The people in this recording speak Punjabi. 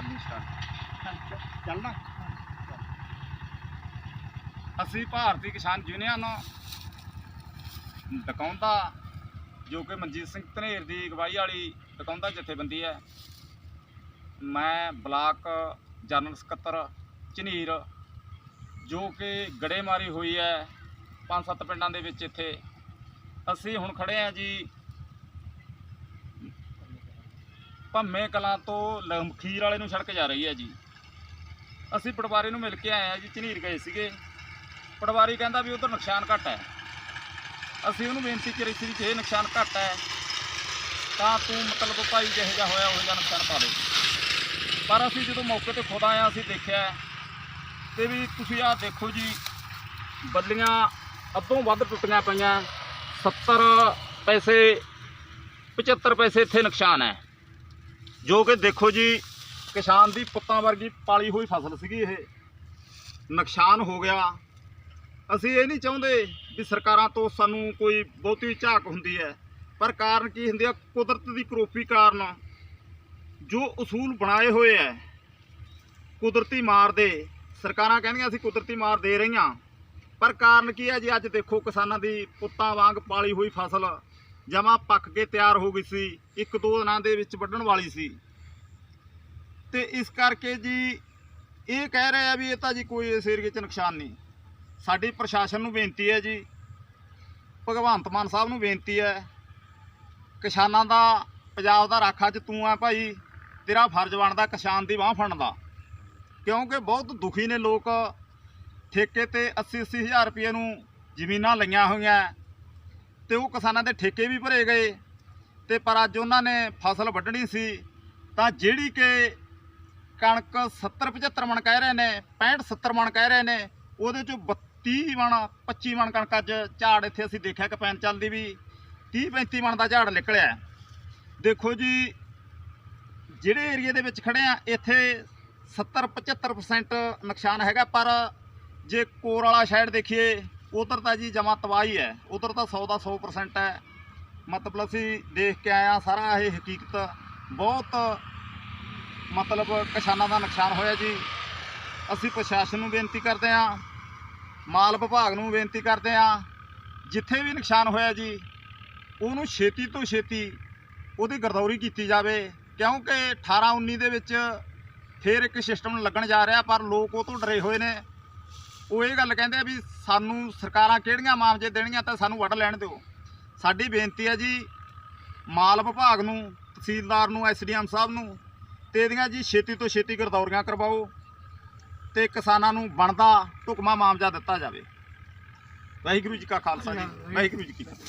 ਕਰਨੀ ਸਟਾਰਟ ਚੱਲਣਾ? ਅਸੀਂ ਭਾਰਤੀ ਕਿਸਾਨ ਯੂਨੀਅਨ ਡਕਾਉਂਦਾ ਜੋ ਕਿ ਮਨਜੀਤ ਸਿੰਘ ਧਨੇਰ ਦੀ ਅਗਵਾਈ ਵਾਲੀ ਡਕਾਉਂਦਾ ਜਥੇਬੰਦੀ ਹੈ। ਮੈਂ ਬਲਾਕ ਜਨਰਲ ਸਕੱਤਰ ਝਨੀਰ, ਜੋ ਕਿ ਗੜੇਮਾਰੀ ਹੋਈ ਹੈ ਪੰਜ ਸੱਤ ਪਿੰਡਾਂ ਦੇ ਵਿੱਚ ਇੱਥੇ। ਅਸੀਂ ਹੁਣ ਖੜੇ ਆ ਜੀ ਭੰਮੇ ਕਲਾਂ ਤੋਂ ਲਮਖੀਰ ਵਾਲੇ ਨੂੰ ਸੜਕ ਜਾ ਰਹੀ ਹੈ ਜੀ। ਅਸੀਂ ਪਟਵਾਰੀ ਨੂੰ ਮਿਲ ਕੇ ਆਏ ਆ ਜੀ, ਝਨੀਰ ਗਏ ਸੀਗੇ। ਪਟਵਾਰੀ ਕਹਿੰਦਾ ਵੀ ਉਧਰ ਨੁਕਸਾਨ ਘੱਟ ਹੈ। ਅਸੀਂ ਉਹਨੂੰ ਬੇਨਤੀ ਕਰੀ ਸੀ ਵੀ ਇਹ ਨੁਕਸਾਨ ਘੱਟ ਹੈ, ਤਾਂ ਤੂੰ ਮਤਲਬ ਭਾਈ ਜਿਹੋ ਜਿਹਾ ਹੋਇਆ, ਉਹ ਜਿਹਾ ਨੁਕਸਾਨ ਪਾ ਦੇ। ਪਰ ਅਸੀਂ ਜਦੋਂ ਮੌਕੇ ਤੇ ਖੁਦ ਆਏ ਹਾਂ, ਅਸੀਂ ਦੇਖਿਆ ਤੇ ਵੀ ਤੁਸੀਂ ਆਹ ਦੇਖੋ ਜੀ, ਬੱਲੀਆਂ ਅੱਧੋਂ ਵੱਧ ਟੁੱਟੀਆਂ ਪਈਆਂ 70 ਪੈਸੇ 75 ਪੈਸੇ ਇੱਥੇ ਨੁਕਸਾਨ ਹੈ। ਜੋ ਕਿ ਦੇਖੋ ਜੀ, ਕਿਸਾਨ ਦੀ ਪੁੱਤਾਂ ਵਰਗੀ ਪਾਲੀ ਹੋਈ ਫਸਲ ਸੀਗੀ ਇਹ। ਨੁਕਸਾਨ ਹੋ ਗਿਆ। ਅਸੀਂ ਇਹ ਨਹੀਂ ਚਾਹੁੰਦੇ ਵੀ ਸਰਕਾਰਾਂ ਤੋਂ ਸਾਨੂੰ ਕੋਈ ਬਹੁਤੀ ਝਾਕ ਹੁੰਦੀ ਹੈ। ਪਰ ਕਾਰਨ ਕੀ ਹੁੰਦੀ ਆ ਕੁਦਰਤ ਦੀ ਕਰੋਪੀ ਕਾਰਨ ਜੋ ਉਸੂਲ ਬਣਾਏ ਹੋਏ ਐ ਕੁਦਰਤੀ ਮਾਰ ਦੇ। ਸਰਕਾਰਾਂ ਕਹਿੰਦੀਆਂ ਅਸੀਂ ਕੁਦਰਤੀ ਮਾਰ ਦੇ ਰਹੀਆਂ। ਪਰ ਕਾਰਨ ਕੀ ਹੈ ਜੀ? ਅੱਜ ਦੇਖੋ ਕਿਸਾਨਾਂ ਦੀ ਪੁੱਤਾਂ ਵਾਂਗ ਪਾਲੀ ਹੋਈ ਫਸਲ ਜਮਾ ਪੱਕ ਕੇ ਤਿਆਰ ਹੋ ਗਈ ਸੀ, ਇੱਕ ਦੋ ਦਿਨਾਂ ਦੇ ਵਿੱਚ ਵੱਢਣ ਵਾਲੀ ਸੀ। ਤੇ ਇਸ ਕਰਕੇ ਜੀ ਇਹ ਕਹਿ ਰਹੇ ਆ ਵੀ ਇਹ ਤਾਂ ਜੀ ਕੋਈ ਇਸ ਏਰੀਏ 'ਚ ਨੁਕਸਾਨ ਨਹੀਂ। ਸਾਡੀ ਪ੍ਰਸ਼ਾਸਨ ਨੂੰ ਬੇਨਤੀ ਹੈ ਜੀ, ਭਗਵੰਤ ਮਾਨ ਸਾਹਿਬ ਨੂੰ ਬੇਨਤੀ ਹੈ, ਕਿਸਾਨਾਂ ਦਾ, ਪੰਜਾਬ ਦਾ ਰਾਖਾ 'ਚ ਤੂੰ ਆ ਭਾਈ, ਤੇਰਾ ਫਰਜ਼ ਬਣਦਾ ਕਿਸਾਨ ਦੀ ਬਾਹ ਫੜਨ ਦਾ। ਕਿਉਂਕਿ ਬਹੁਤ ਦੁਖੀ ਨੇ ਲੋਕ, ਠੇਕੇ ਤੇ 80 80 ਹਜ਼ਾਰ ਰੁਪਏ ਨੂੰ ਜ਼ਮੀਨਾਂ ਲਈਆਂ ਹੋਈਆਂ ਤੇ ਉਹ ਕਿਸਾਨਾਂ ਦੇ ਠੇਕੇ ਵੀ ਭਰੇ ਗਏ ਤੇ ਪਰ ਅੱਜ ਉਹਨਾਂ ਨੇ ਫਸਲ ਵੱਢਣੀ ਸੀ, ਤਾਂ ਜਿਹੜੀ ਕਿ ਕਣਕ 70 75 ਮਣ ਕਹਿ ਰਹੇ ਨੇ 65 70 ਮਣ ਕਹਿ ਰਹੇ ਨੇ, ਉਹਦੇ ਚੋਂ 32 ਮਣ 25 ਮਣ ਕਣਕ ਅੱਜ ਝਾੜ ਇੱਥੇ ਅਸੀਂ ਦੇਖਿਆ ਕਿ ਪੈਨ ਚੱਲਦੀ ਵੀ 30 35 ਮਣ ਦਾ ਝਾੜ ਨਿਕਲਿਆ। ਦੇਖੋ ਜੀ, ਜਿਹੜੇ ਏਰੀਏ ਦੇ ਵਿੱਚ ਖੜੇ ਆ, ਇੱਥੇ 70 75% ਨੁਕਸਾਨ ਹੈਗਾ, ਪਰ ਜੇ ਕੋਰ ਵਾਲਾ ਸ਼ਾਇਦ ਦੇਖੀਏ ਉਧਰ ਤਾਂ ਜੀ ਜਮਾ ਤਬਾਹੀ ਹੈ। ਉਧਰ ਤਾਂ 100 ਦਾ 100% ਹੈ। ਮਤਲਬ ਅਸੀਂ ਦੇਖ ਕੇ ਆਏ ਆ ਸਾਰਾ ਇਹ ਹਕੀਕਤ ਬਹੁਤ ਮਤਲਬ ਕਿਸਾਨਾਂ ਦਾ ਨੁਕਸਾਨ ਹੋਇਆ ਜੀ। ਅਸੀਂ ਪ੍ਰਸ਼ਾਸਨ ਨੂੰ ਬੇਨਤੀ ਕਰਦੇ ਹਾਂ, ਮਾਲ ਵਿਭਾਗ ਨੂੰ ਬੇਨਤੀ ਕਰਦੇ ਹਾਂ, ਜਿੱਥੇ ਵੀ ਨੁਕਸਾਨ ਹੋਇਆ ਜੀ, ਉਹਨੂੰ ਛੇਤੀ ਤੋਂ ਛੇਤੀ ਉਹਦੀ ਗਰਦੌਰੀ ਕੀਤੀ ਜਾਵੇ, ਕਿਉਂਕਿ 18 19 ਦੇ ਵਿੱਚ ਫੇਰ ਇੱਕ ਸਿਸਟਮ ਲੱਗਣ ਜਾ ਰਿਹਾ, ਪਰ ਲੋਕ ਉਹ ਤੋਂ ਡਰੇ ਹੋਏ ਨੇ। ਉਹ ਇਹ ਗੱਲ ਕਹਿੰਦੇ ਆ ਵੀ ਸਾਨੂੰ ਸਰਕਾਰਾਂ ਕਿਹੜੀਆਂ ਮਾਮਜੇ ਦੇਣੀਆਂ ਤਾਂ ਸਾਨੂੰ ਵੱਢ ਲੈਣ ਦਿਓ। ਸਾਡੀ ਬੇਨਤੀ ਹੈ ਜੀ ਮਾਲ ਵਿਭਾਗ ਨੂੰ ਤਹਿਸੀਲਦਾਰ ਨੂੰ ਐਸਡੀਐਮ ਸਾਹਿਬ ਨੂੰ ਤੇ ਇਹਦੀਆਂ ਜੀ ਛੇਤੀ ਤੋਂ ਛੇਤੀ ਗਰਦੌਰੀਆਂ ਕਰਵਾਓ ਤੇ ਕਿਸਾਨਾਂ ਨੂੰ ਬਣਦਾ ਢੁਕਮਾ ਮਾਮਜਾ ਦਿੱਤਾ ਜਾਵੇ। ਵਾਹਿਗੁਰੂ ਜੀ ਕਾ ਖਾਲਸਾ ਜੀ ਵਾਹਿਗੁਰੂ ਜੀ ਕੀ ਫਤਿਹ।